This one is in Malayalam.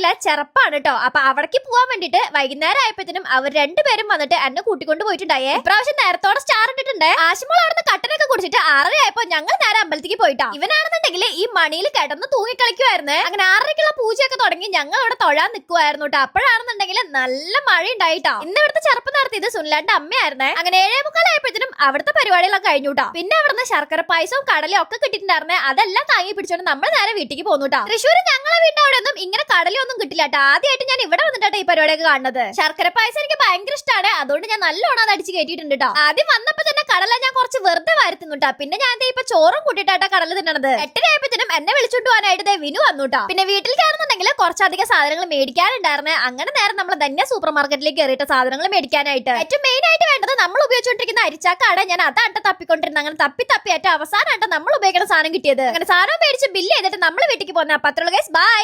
വീട്ടിലെ ചെറുപ്പാണ് കേട്ടോ അപ്പൊ അവിടേക്ക് പോവാൻ വേണ്ടിട്ട് വൈകുന്നേരം ആയപ്പോഴത്തേനും അവർ രണ്ടുപേരും വന്നിട്ട് എന്നെ കൂട്ടിക്കൊണ്ട് പോയിട്ടുണ്ടായേ. ഇപ്രാവശ്യം നേരത്തോടെ സ്റ്റാർ ഇട്ടിട്ടുണ്ട്. ആശുമോൾ അവിടുന്ന് കട്ടനൊക്കെ കുടിച്ചിട്ട് ആറര ആയപ്പോ ഞങ്ങൾ നേരെ അമ്പലത്തിലേക്ക് പോയിട്ടാ. ഇവനാണെന്നുണ്ടെങ്കിൽ ഈ മണിയിൽ കിടന്ന് തൂങ്ങിക്കളിക്കുമായിരുന്നു അങ്ങനെ ആറരയ്ക്കുള്ള പൂജയൊക്കെ തുടങ്ങി ഞങ്ങൾ അവിടെ തൊഴാൻ നിൽക്കുമായിരുന്നു കേട്ടോ അപ്പോഴാണെന്നുണ്ടെങ്കിൽ നല്ല മഴ ഉണ്ടായിട്ടാ ഇന്ന് ഇവിടുത്തെ ചെറുപ്പം നടത്തിയത് സുനിലാന്റെ അമ്മയായിരുന്നേ. അങ്ങനെ ഏഴേ മുക്കാലായപ്പോഴത്തേനും അവിടുത്തെ പരിപാടികളൊക്കെ കഴിഞ്ഞു കേട്ടോ പിന്നെ അവിടുന്ന് ശർക്കര പായസവും കടലയും ഒക്കെ കിട്ടിയിട്ടുണ്ടായിരുന്നേ. അതെല്ലാം താങ്ങി പിടിച്ചോണ്ട് നമ്മൾ നേരെ വീട്ടിലേക്ക് പോന്നു കേട്ടോ തൃശ്ശൂർ ഞങ്ങളെ വീട്ടിൽ അവിടെ ഒന്നും ഇങ്ങനെ കടലൊന്നും കിട്ടില്ല കേട്ടോ ആദ്യമായിട്ട് ഞാൻ ഇവിടെ വന്നിട്ടാ ഈ പരിപാടിയൊക്കെ കാണുന്നത്. ശർക്കര പായസം എനിക്ക് ഭയങ്കര ഇഷ്ടമാണ് അതുകൊണ്ട് ഞാൻ നല്ലോണം അത് അടിച്ച് കയറ്റിയിട്ടുണ്ട് കേട്ടോ ആദ്യം വന്നപ്പോ തന്നെ കടല ഞാൻ കുറച്ച് വെറുതെ വരുത്തുന്നുട്ടാ പിന്നെ ഞാൻ ഇപ്പൊ ചോറും കൂട്ടിയിട്ടാ കടല തിന്നണത്. എട്ടരയായപ്പോഴത്തേനും എന്നെ വിളിച്ചോണ്ട് പോകാനായിട്ട് വിനു വന്നു പിന്നെ വീട്ടിൽ കയറുന്നുണ്ടെങ്കിൽ കുറച്ചധികം സാധനങ്ങൾ മേടിക്കാനുണ്ടായിരുന്നെ. അങ്ങനെ നേരം നമ്മൾ ധന്യ സൂപ്പർ മാർക്കറ്റിലേക്ക് കയറിയിട്ട് സാധനങ്ങൾ മേടിക്കാനായിട്ട്. ഏറ്റവും മെയിൻ ആയിട്ട് വേണ്ടത് നമ്മൾ ഉപയോഗിച്ചുകൊണ്ടിരിക്കുന്ന അരിച്ചാക്കാണ് ഞാൻ അതാട്ട തപ്പിക്കൊണ്ടിരുന്നത്. അങ്ങനെ തപ്പി തപ്പി ഏറ്റവും അവസാനമായിട്ട് നമ്മൾ ഉപയോഗിക്കുന്ന സാധനം കിട്ടിയത്. അങ്ങനെ സാധനം മേടിച്ച് ബില്ല് ചെയ്തിട്ട് നമ്മൾ വീട്ടിലേക്ക് പോകുന്ന പത്രോൾ ഗൈസ് ബൈ